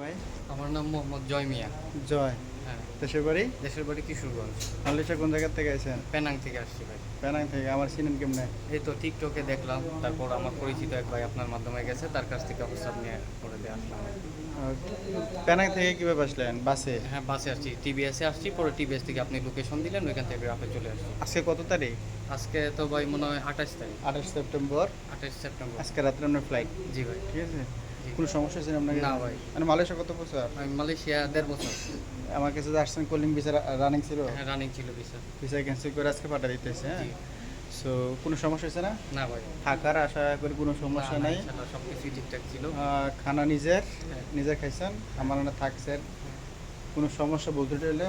ভাই? আমার নাম মোহাম্মদ জয় মিয়া। জয়। হ্যাঁ। দেশের বাড়ি? দেশের বাড়ি কিশোরগঞ্জ। মালয়েশিয়া কোন জায়গা থেকে আছেন পেনাং থেকে আসছি ভাই। প্যানাং থেকে। আমার চিনেন কেমনে? এই তো টিকটকে দেখলাম তারপর আমার পরিচিত এক ভাই আপনার মাধ্যমে গেছে তার কাছ থেকে প্রস্তাব নিয়ে করে দিয়ে আসলাম। প্যানাং থেকে কীভাবে আসলেন? বাসে? হ্যাঁ বাসে আসছি টিবিএসে আসছি পরে টিবিএস থেকে আপনি লোকেশন দিলেন ওইখান থেকে আপনি চলে আসছি। আজকে কত তারিখ? আজকে তো ভাই মনে হয় আঠাশ তারিখ। আঠাশ সেপ্টেম্বর। আঠাশ সেপ্টেম্বর। আজকে রাত্রে আপনার ফ্লাইট জি ভাই। ঠিক আছে। কোনো সমস্যা ছিল আপনাকে না ভাই। মানে মালয়েশিয়া কত বছর? আমি মালয়েশিয়া দেড় বছর। আমার কাছে যে আসছেন কলিং ভিসা রানিং ছিল? হ্যাঁ রানিং ছিল ভিসা। ভিসা ক্যান্সেল করে আজকে পাঠা দিতেছে হ্যাঁ? সো কোনো সমস্যা হয়েছে না? না ভাই। থাকার আশা করি কোনো সমস্যা নাই। সব কিছুই ঠিকঠাক ছিল। খানা নিজের নিজের নিজে খাইছেন আমার থাকছেন। কোনো সমস্যা বলতে চাইলে?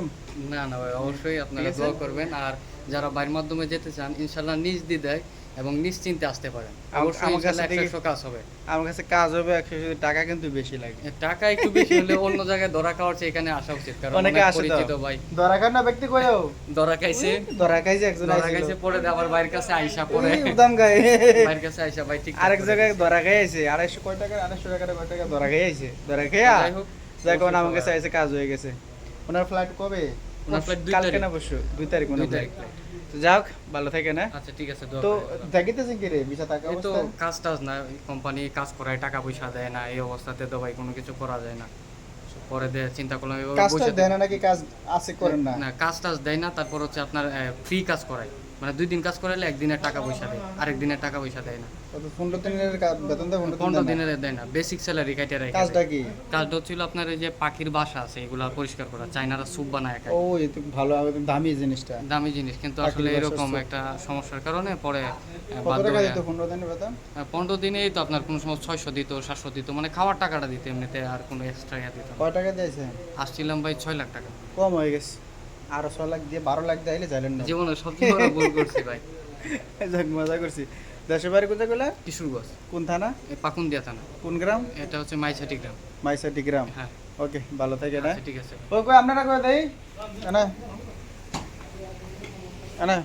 না না ভাই অবশ্যই আপনারা দোয়া করবেন। আর যারা বাইরের মাধ্যমে যেতে চান ইনশাল্লাহ নিজ দিদায় এবং নিশ্চিন্তে আসতে পারেন। আমার কাছে একশো কাজ হবে। আমার কাছে কাজ হবে একশো টাকা কিন্তু বেশি লাগে। টাকা একটু বেশি হলে অন্য জায়গায় ধরা খাওয়ার চেয়ে এখানে আসা উচিত কারণ অনেকে আসে তো। পরিচিত ভাই। ধরা খান না ব্যক্তি কয়েও? ধরা খাইছে। ধরা খাইছে একজন ধরা খাইছে পরে আবার বাইরের কাছে আইসা পরে। এই উদাম গায়ে বাইরের কাছে আইসা ভাই ঠিক আরেক জায়গায় ধরা খাই আইছে আড়াইশো কয় টাকা আড়াইশো টাকা কয় টাকা ধরা খাই আইছে ধরা খাইয়া? যাই হোক, যাই কোন কাজ হয়ে গেছে। ওনার ফ্লাইট কবে? ওনার দুই কালকে না পরশু? দুই তারিখ মনে হয়। তো যাক ভালো থাকে না? আচ্ছা ঠিক আছে তো দেখিতেছেন কি রে? টাকা এই তো কাজ টাজ না কোম্পানি কাজ করায় টাকা পয়সা দেয় না এই অবস্থাতে তো ভাই কোনো কিছু করা যায় না। পরে দিয়ে চিন্তা করলাম কাজটা দেয় না নাকি কাজ আছে করেন না? না কাজ টাজ দেয় না তারপর হচ্ছে আপনার ফ্রি কাজ করায়। মানে দুই দিন কাজ করালে একদিনের টাকা পয়সা দেয় আরেক দিনের টাকা পয়সা দেয় না। পনেরো দিনের বেতন দেয় পনেরো? দিনের দেয় না বেসিক স্যালারি কাইটে রাখে কাজটা। কি? কাজটা হচ্ছিল আপনার এই যে পাখির বাসা আছে এগুলা পরিষ্কার করা চাইনারা স্যুপ বানায় খায় ও এই তো ভালো দামি জিনিসটা। দামি জিনিস কিন্তু আসলে এরকম একটা সমস্যার কারণে পরে পনেরো দিনের বেতন? পনেরো দিনেই তো আপনার কোনো সময় ছয়শো দিত সাতশো দিত মানে খাওয়ার টাকাটা দিত এমনিতে আর কোনো এক্সট্রা দিত। কয় টাকা দিয়েছে আসছিলাম ভাই ছয় লাখ টাকা। কম হয়ে গেছে। আরও ছ লাখ দিয়ে বারো লাখ দিয়ে চাইলেন না। জীবনে সবচেয়ে বড় ভুল করছি ভাই। যাক মজা করছি। দেশের বাড়ি কোথায় গেলে কিশোরগঞ্জ। কোন থানা? পাকুন্দিয়া থানা। কোন গ্রাম? এটা হচ্ছে মাইছাটি গ্রাম। মাইসাটি গ্রাম। হ্যাঁ। ওকে ভালো থাকে না আচ্ছা, ঠিক আছে। ওকে কই আপনারা কই দেই। না না